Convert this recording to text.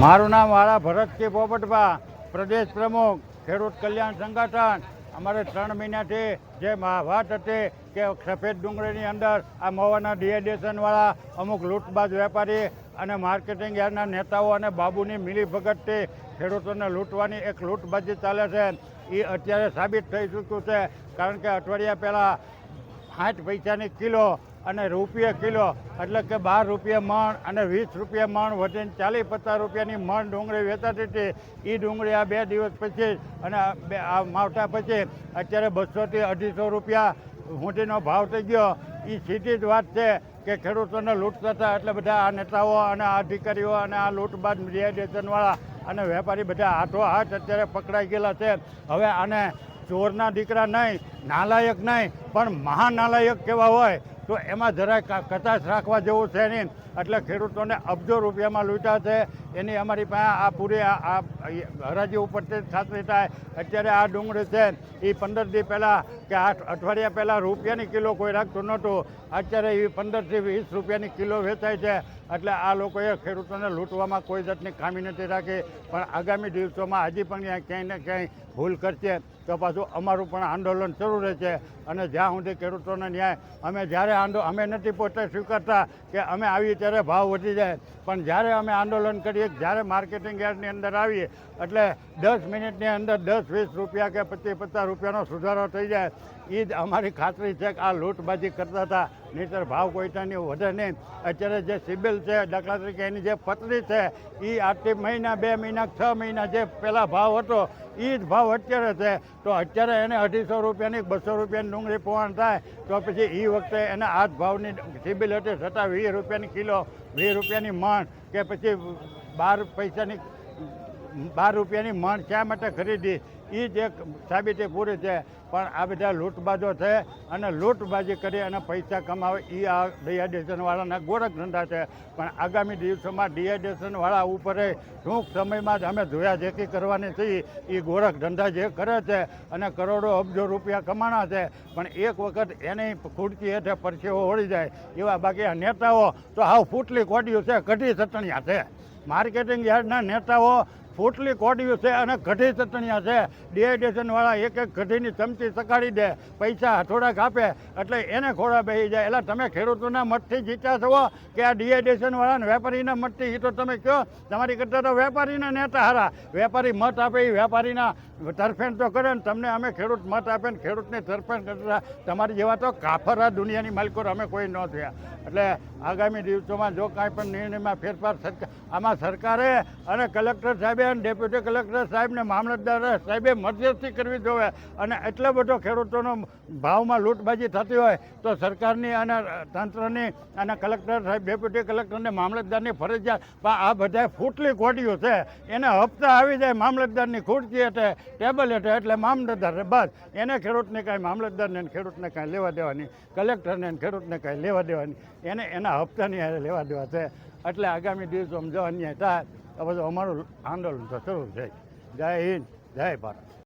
મારું નામ વાળા ભરતસિંહ પોપટભા પ્રદેશ પ્રમુખ, ખેડૂત કલ્યાણ સંગઠન. અમારે ત્રણ મહિનાથી જે વાત હતી કે સફેદ ડુંગળીની અંદર આ મવાના ડિહાઇડ્રેશનવાળા અમુક લૂંટબાજ વેપારી અને માર્કેટિંગ યાર્ડના નેતાઓ અને બાબુની મિલીભગતથી ખેડૂતોને લૂંટવાની એક લૂંટબાજી ચાલે છે. એ અત્યારે સાબિત થઈ ચૂક્યું છે. કારણ કે અઠવાડિયા પહેલાં સાઠ પૈસાની કિલો અને રૂપિયા કિલો, એટલે કે બાર રૂપિયા મણ અને વીસ રૂપિયા મણ વધીને ચાલીસ પચાસ રૂપિયાની મણ ડુંગળી વેચાતી હતી. એ ડુંગળી આ બે દિવસ પછી અને આ માવઠા પછી અત્યારે બસોથી અઢીસો રૂપિયા હુંટીનો ભાવ થઈ ગયો. એ સીધી જ વાત છે કે ખેડૂતોને લૂંટ થતા એટલે બધા આ નેતાઓ અને આ અધિકારીઓ અને આ લૂંટબાજ રિયાઇઝેશનવાળા અને વેપારી બધા હાથો હાથ અત્યારે પકડાઈ ગયેલા છે. હવે આને ચોરના દીકરા નહીં, નાલાયક નહીં, પણ મહાનાલાયક કેવા હોય, તો એમાં જરાય કચાશ રાખવા જેવું છે નહીં. એટલે ખેડૂતોને અબજો રૂપિયામાં લૂંટ્યા છે. એની અમારી પાસે આ પૂરી આ હરાજી ઉપરથી ખાતરી થાય અત્યારે આ ડુંગળી છે એ પંદર દી પહેલાં કે આઠ અઠવાડિયા પહેલાં રૂપિયાની કિલો કોઈ રાખતું નહોતું. અત્યારે એ પંદરથી વીસ રૂપિયાની કિલો વેચાય છે. એટલે આ લોકોએ ખેડૂતોને લૂંટવામાં કોઈ જાતની ખામી નથી રાખી. પણ આગામી દિવસોમાં હજી પણ ક્યાંય ને ક્યાંય ભૂલ કરશે તો પાછું અમારું પણ આંદોલન શરૂ રહેશે. અને જ્યાં સુધી ખેડૂતોને ન્યાય અમે જ્યારે આંદો અમે નથી પોતે સ્વીકારતા કે અમે આવીએ ત્યારે ભાવ વધી જાય. પણ જ્યારે અમે આંદોલન કરીએ, જ્યારે માર્કેટિંગ યાર્ડની અંદર આવીએ, એટલે દસ મિનિટની અંદર દસ, વીસ રૂપિયા કે પચીસ, પચાસ રૂપિયાનો સુધારો થઈ જાય. એ જ અમારી ખાતરી છે કે આ લૂંટબાજી કરતા હતા. નહીતર ભાવ કોઈટાની વધે નહીં. અત્યારે જે સિબિલ છે, દાખલા તરીકે એની જે પતરી છે એ આટલી મહિના, બે મહિના, છ મહિના જે પહેલાં ભાવ હતો એ જ ભાવ અત્યારે છે, તો અત્યારે એને અઢીસો રૂપિયાની બસો રૂપિયાની ડુંગળી પોવાણ થાય, તો પછી એ વખતે એને આ જ ભાવની સિબિલ હતી છતાં વીસ રૂપિયાની કિલો, વીસ રૂપિયાની મણ કે પછી બાર પૈસાની બાર રૂપિયાની મણ શા માટે ખરીદી? એ જ એક સાબિતી પૂરી છે. પણ આ બધા લૂંટબાજો છે અને લૂંટબાજી કરી અને પૈસા કમાવે એ આ ડિહાઇડ્રેશનવાળાના ગોરખ ધંધા છે. પણ આગામી દિવસોમાં ડિહાઇડ્રેશનવાળા ઉપર ટૂંક સમયમાં જ અમે જોયા જેકી કરવાની થઈ એ ગોરખ ધંધા જે કરે છે અને કરોડો અબજો રૂપિયા કમાણા છે. પણ એક વખત એની ખુરચી હેઠે પરસેવો ઓળી જાય. એવા બાકી આ નેતાઓ તો હાવ ફૂટલી કોડિયું છે, કઢી ચટણિયા છે. માર્કેટિંગ યાર્ડના નેતાઓ ફૂટલી કોડિયું છે અને કઢી ચટણીયા છે. ડિહાઇડ્રેશનવાળા એક એક કઢીની ચમચી સકાડી દે, પૈસા થોડાક આપે, એટલે એને ખોડા બેસી જાય. એટલે તમે ખેડૂતોના મતથી જીત્યા છો કે આ ડિહાઇડ્રેશનવાળાને વેપારીના મતથી એ તો તમે કહો તમારી કરતાં તો વેપારીના નેતા હારા. વેપારી મત આપે એ વેપારીના તરફેણ તો કરે ને તમને અમે ખેડૂત મત આપે ને ખેડૂતને તરફેણ કરતા તમારી જેવા તો કાફરા દુનિયાની માલિકો અમે કોઈ ન થયા. એટલે આગામી દિવસોમાં જો કાંઈ પણ નિર્ણયમાં ફેરફાર સરકાર આમાં સરકારે અને કલેક્ટર સાહેબે અને ડેપ્યુટી કલેક્ટર સાહેબને મામલતદાર સાહેબે મધ્યસ્થી કરવી જોઈએ અને એટલો બધો ખેડૂતોનો ભાવમાં લૂંટબાજી થતી હોય તો સરકારની અને તંત્રની અને કલેક્ટર સાહેબ, ડેપ્યુટી કલેક્ટરને મામલતદારની ફરજિયાત પણ આ બધા ફૂટલી કોડીઓ છે. એને હપ્તા આવી જાય મામલતદારની ખુરશી હેઠે ટેબલ હેઠે એટલે મામલતદાર બસ. એને ખેડૂતને કાંઈ મામલતદારને ખેડૂતને કાંઈ લેવા દેવાની, કલેક્ટરને ખેડૂતને કાંઈ લેવા દેવાની. એને એના હપ્તાની લેવા દેવા છે. એટલે આગામી દિવસો જો અન્યાય થાય તો બધું અમારું આંદોલન તો શરૂ છે જય હિન્દ જય ભારત.